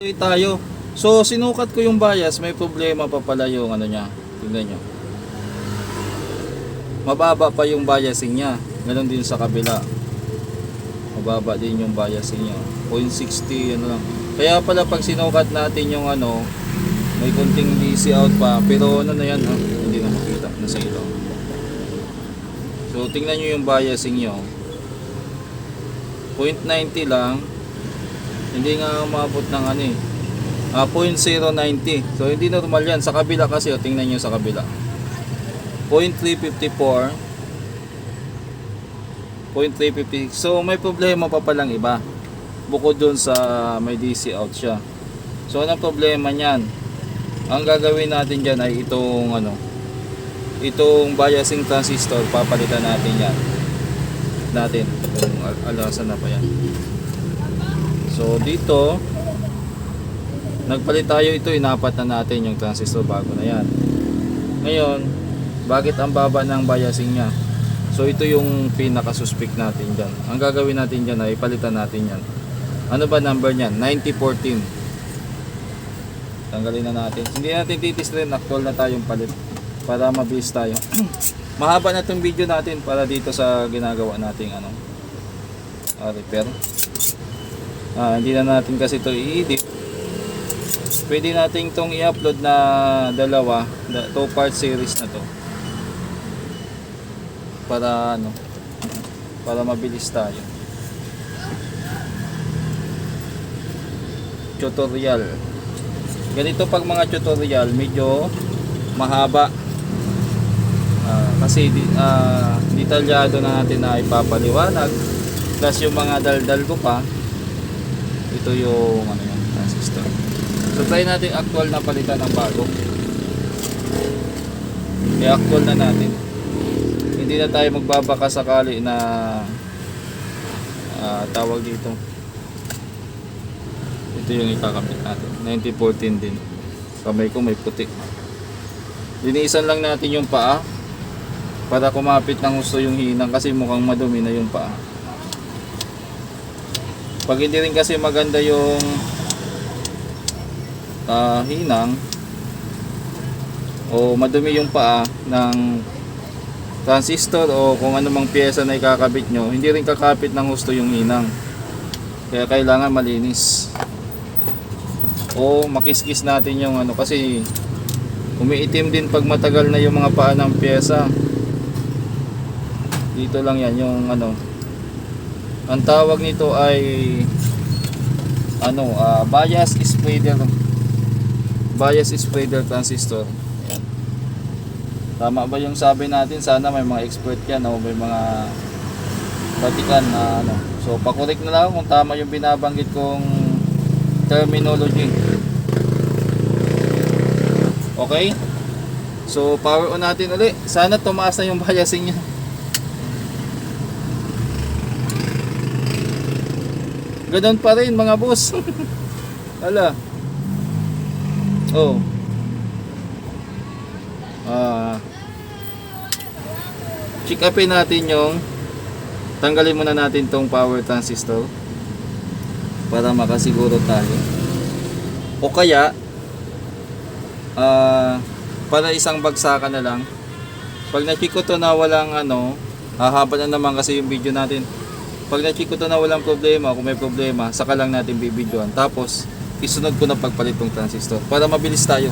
Okay tayo. So, sinukat ko yung bias, may problema pa pala yung ano niya. Tingnan nyo. Mababa pa yung biasing niya. Ganon din sa kabila. Mababa din yung biasing niya. 0.60 ano lang. Kaya pala pag sinukat natin yung ano, may konting DC out pa. Pero ano na yan, ah, hindi na makita. Nasa ilaw. So, tingnan nyo yung biasing nyo. 0.90 lang. Hindi nga umabot ng ano eh. Ah, 0.090. So hindi normal yan. Sa kabila kasi, oh, tingnan nyo sa kabila. 0.354. 0.350. So may problema pa palang iba. Bukod dun sa may DC out siya. So anong problema niyan? Ang gagawin natin dyan ay itong ano, itong biasing transistor, papalitan natin yan. Natin. Kung al- alasan na pa yan. So dito, nagpalit tayo ito, inapat na natin yung transistor bago na yan. Ngayon, bakit ang baba ng biasing niya? So ito yung pinaka-suspect natin dyan. Ang gagawin natin dyan ay palitan natin yan. Ano ba number niyan? 9014. Tanggalin na natin. Hindi natin titis rin, actual na tayong palit. Para mabilis tayo. Mahaba na itong video natin para dito sa ginagawa nating ano, ah, repair. Ah, hindi na natin kasi ito i-edit. Pwede natin itong i-upload na dalawa, two part series na to. Para ano, para mabilis tayo. Tutorial. Ganito pag mga tutorial, medyo mahaba. Ah, kasi ah, detalyado na natin na ipapaliwanag. Plus yung mga daldal ko pa, ito yung ano yan, transistor. So try natin actual na palitan ng bago. I-actual na natin. Hindi na tayo magbabaka sakali na ah, tawag dito. Ito yung ikakabit natin. 9014 din. Kamay ko may puti. Linisan lang natin yung paa para kumapit ng gusto yung hinang kasi mukhang madumi na yung paa. Pag hindi rin kasi maganda yung ah, hinang o madumi yung paa ng transistor o kung ano mang pyesa na ikakabit nyo, hindi rin kakapit ng gusto yung hinang. Kaya kailangan malinis. O makiskis natin yung ano kasi umiitim din pag matagal na yung mga paa ng pyesa. Dito lang yan yung ano. Ang tawag nito ay ano, ah, bias spreader bias spreader transistor. Ayan. Tama ba yung sabi natin? Sana may mga expert yan o may mga batikan na ano. So, pakorek na lang kung tama yung binabanggit kong terminology. Okay? So, power on natin ulit. Sana tumaas na yung biasing niya. Ganun pa rin mga boss. Ala. Oh. Ah. check upin natin yung tanggalin muna natin tong power transistor para makasiguro tayo. O kaya ah para isang bagsakan na lang. Pag na-check ko to na walang ano, hahaba na naman kasi yung video natin. Pag to na walang problema, kung may problema, saka lang natin bibidyoan. Tapos, isunod ko na pagpalit ng transistor para mabilis tayo.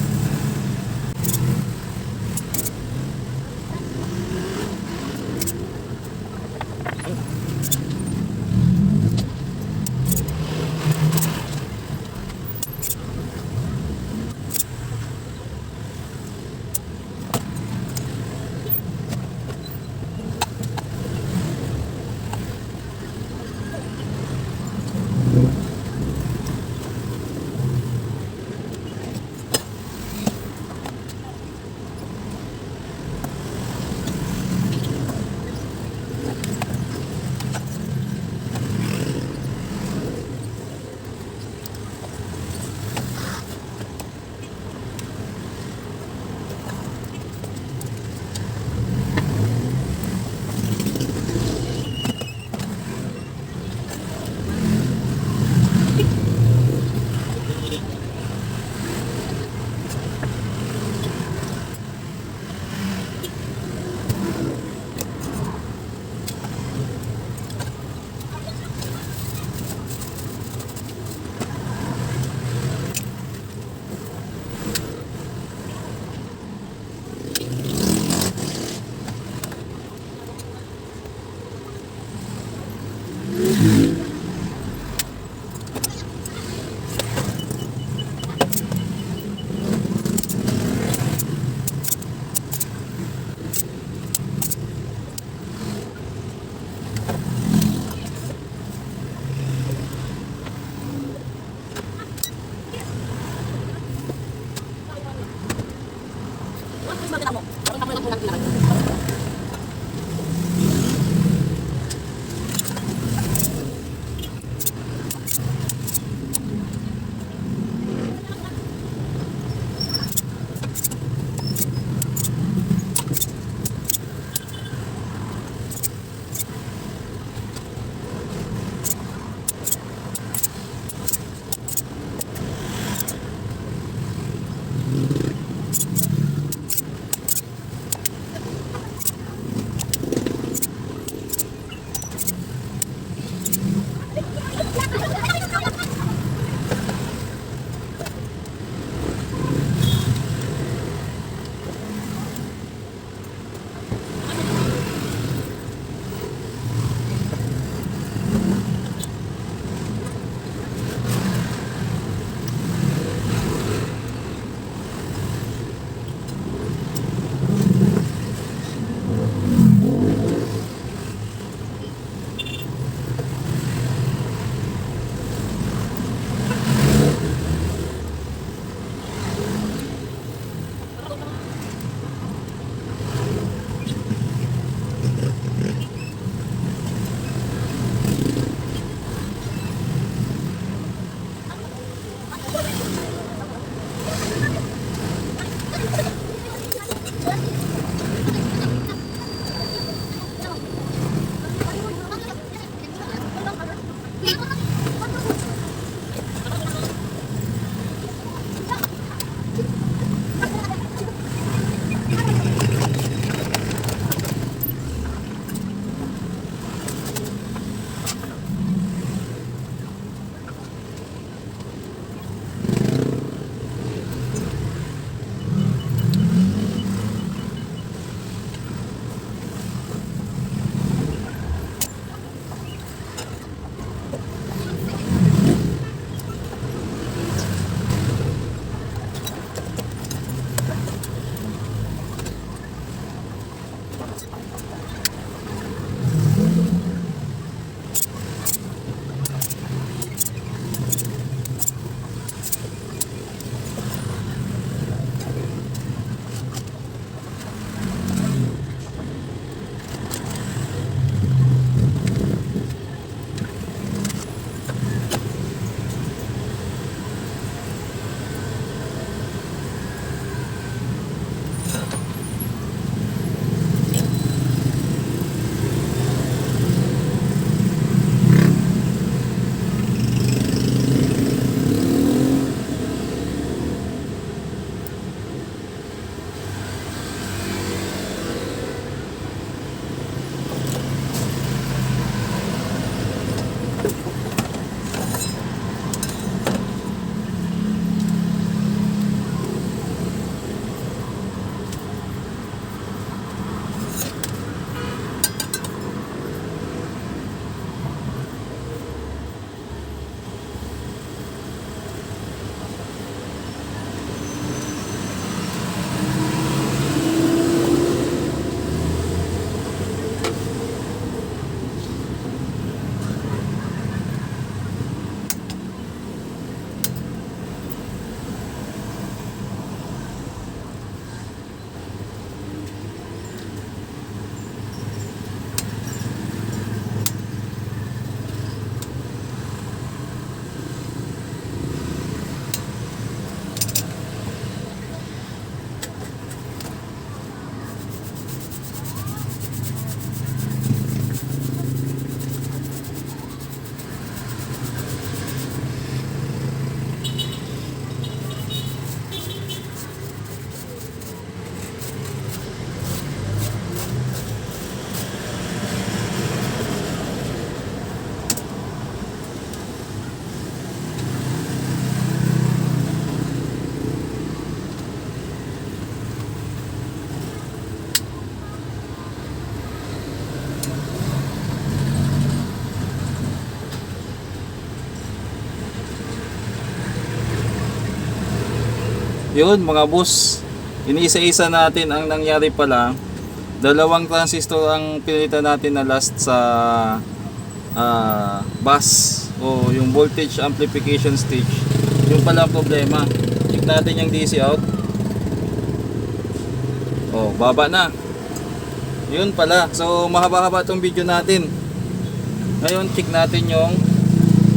Yun mga boss, iniisa-isa natin ang nangyari pala. Dalawang transistor ang pinilitan natin na last sa ah, bus o yung voltage amplification stage. Yung pala problema. Check natin yung DC out. Oh, baba na. Yun pala. So, mahaba-haba tong video natin. Ngayon, check natin yung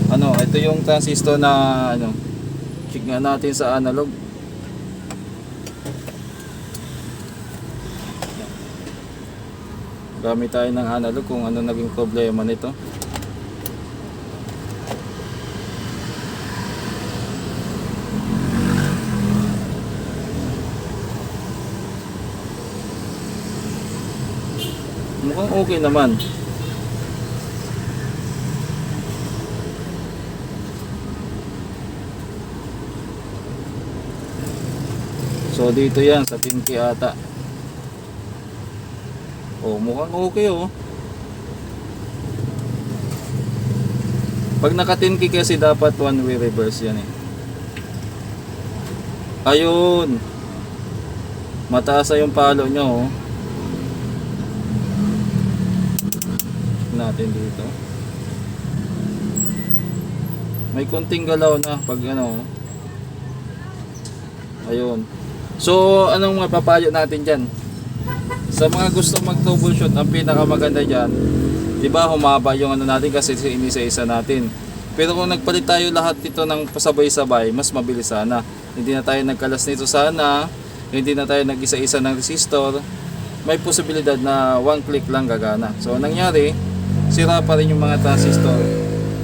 ano, ito yung transistor na ano, check nga natin sa analog. Gamit tayo ng analog kung ano naging problema nito. Mukhang okay naman. So dito yan sa pinky ata. Oh, mukhang okay oh. Pag naka 10 kasi dapat one way reverse yan eh. Ayun. Mataas na yung palo nyo oh. natin dito. May konting galaw na pag ano. Ayun. So, anong mapapayo natin dyan? Sa mga gusto mag-troubleshoot, ang pinakamaganda dyan, di ba humaba yung ano natin kasi inisa-isa natin. Pero kung nagpalit tayo lahat dito ng pasabay-sabay, mas mabilis sana. Hindi na tayo nagkalas nito sana, hindi na tayo nag-isa-isa ng resistor, may posibilidad na one click lang gagana. So, ang nangyari, sira pa rin yung mga transistor.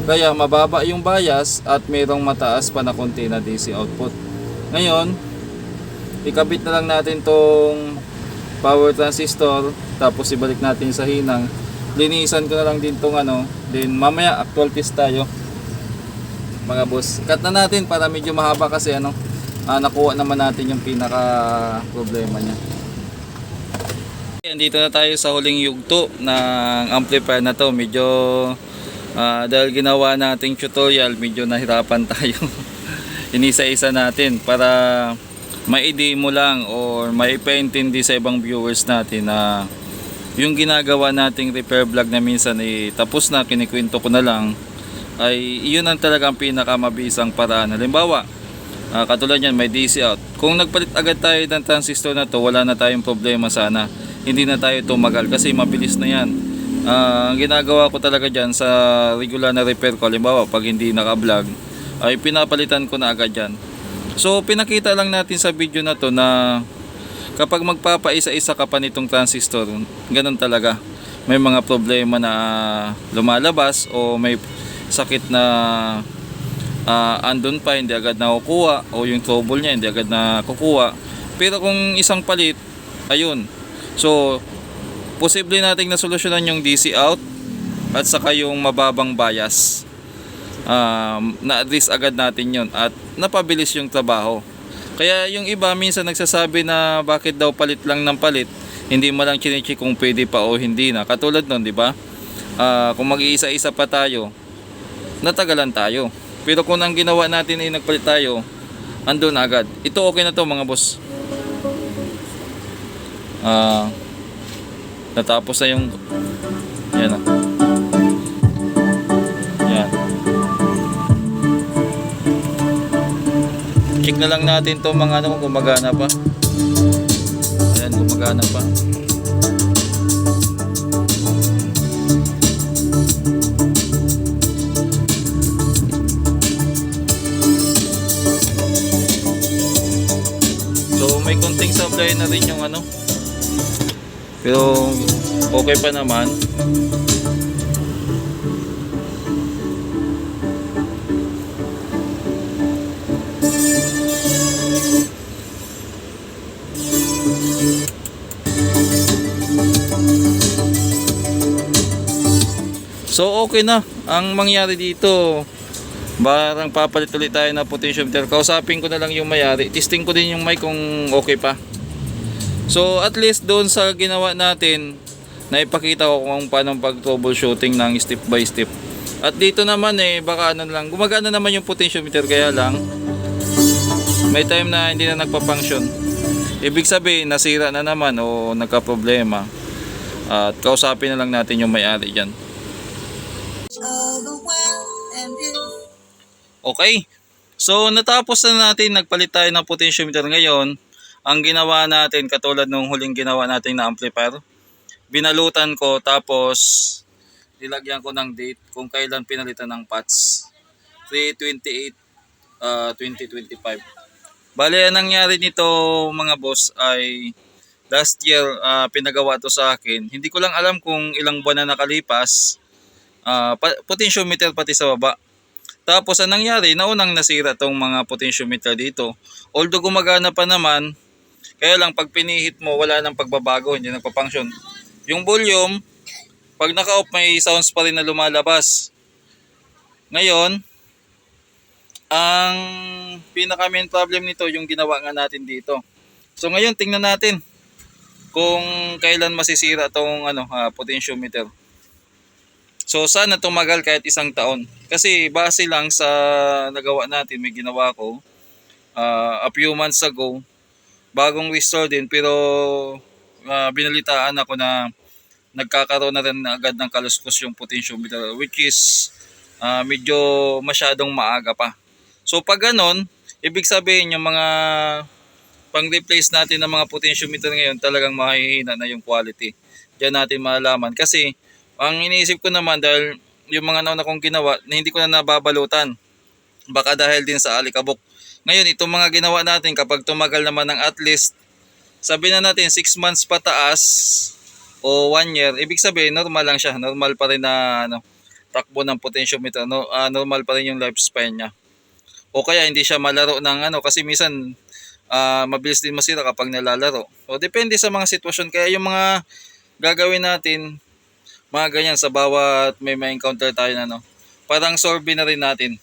Kaya mababa yung bias at mayroong mataas pa na konti na DC output. Ngayon, ikabit na lang natin tong power transistor tapos ibalik natin sa hinang. Linisan ko na lang din tong ano, then mamaya actual test tayo. Mga boss, cut na natin para medyo mahaba kasi ano, ah, nakuha naman natin yung pinaka problema niya. Andito na tayo sa huling yugto ng amplifier na to. Medyo ah, dahil ginawa nating tutorial, medyo nahirapan tayo. Inisa-isa natin para ma-demo lang or maipaintindi sa ibang viewers natin na yung ginagawa nating repair vlog na minsan ay tapos na, kinikwento ko na lang ay iyon ang talagang pinakamabisang paraan. Halimbawa, ah, katulad yan, may DC out. Kung nagpalit agad tayo ng transistor na to, wala na tayong problema sana hindi na tayo tumagal kasi mabilis na yan. Ah, ang ginagawa ko talaga dyan sa regular na repair ko, halimbawa pag hindi naka-vlog, ay pinapalitan ko na agad yan. So pinakita lang natin sa video na to na kapag magpapaisa-isa ka pa nitong transistor, ganun talaga. May mga problema na lumalabas o may sakit na ah, andun pa, hindi agad nakukuha o yung trouble niya hindi agad nakukuha. Pero kung isang palit, ayun, So, posible nating nasolusyonan yung DC out at saka yung mababang bias. Um, na-address agad natin yon at napabilis yung trabaho. Kaya yung iba minsan nagsasabi na bakit daw palit lang ng palit, hindi mo lang chinecheck kung pwede pa o hindi na. Katulad nun, di ba? Ah, kung mag-iisa-isa pa tayo, natagalan tayo. Pero kung ang ginawa natin ay nagpalit tayo, andun agad. Ito okay na to mga boss. Ah, natapos na yung yan ah. Na lang natin to mga ano kung gumagana pa. Ayan, gumagana pa. So may konting supply na rin yung ano pero okay pa naman. Okay na. Ang mangyari dito, barang papalit ulit tayo na potentiometer. Kausapin ko na lang yung mayari. Testing ko din yung mic kung okay pa. So at least doon sa ginawa natin, naipakita ko kung paano pag troubleshooting ng step by step. At dito naman eh, baka ano lang, gumagana naman yung potentiometer kaya lang may time na hindi na nagpa-function. Ibig sabihin, nasira na naman o nagka-problema. At kausapin na lang natin yung may-ari dyan. Okay. So natapos na natin, nagpalit tayo ng potentiometer ngayon ang ginawa natin katulad nung huling ginawa natin na amplifier, binalutan ko tapos nilagyan ko ng date kung kailan pinalitan ng patch. 328 uh, 2025. Bale, ang nangyari nito mga boss ay last year ah, pinagawa to sa akin. Hindi ko lang alam kung ilang buwan na nakalipas. Ah, pa- potentiometer pati sa baba. Tapos ang nangyari, naunang nasira tong mga potentiometer dito. Although gumagana pa naman, kaya lang pag pinihit mo, wala nang pagbabago, hindi nagpa-function. Yung volume, pag naka-off may sounds pa rin na lumalabas. Ngayon, ang pinaka main problem nito yung ginawa nga natin dito. So ngayon tingnan natin kung kailan masisira tong ano ah, potentiometer. So sana tumagal kahit isang taon. Kasi base lang sa nagawa natin, may ginawa ko ah, a few months ago, bagong restore din pero ah, binalitaan ako na nagkakaroon na rin agad ng kaluskos yung potentiometer which is ah, medyo masyadong maaga pa. So pag ganon, ibig sabihin yung mga pang-replace natin ng mga potentiometer ngayon talagang mahihina na yung quality. Diyan natin malalaman. Kasi ang iniisip ko naman dahil yung mga nauna kong ginawa na hindi ko na nababalutan. Baka dahil din sa alikabok. Ngayon, itong mga ginawa natin kapag tumagal naman ng at least sabi na natin 6 months pataas o 1 year, ibig sabihin normal lang siya. Normal pa rin na ano, takbo ng potentiometer. No, ah, normal pa rin yung lifespan niya. O kaya hindi siya malaro ng ano kasi minsan ah, mabilis din masira kapag nalalaro. O depende sa mga sitwasyon. Kaya yung mga gagawin natin, mga ganyan sa bawat may ma-encounter tayo na ano, parang sorbe na rin natin.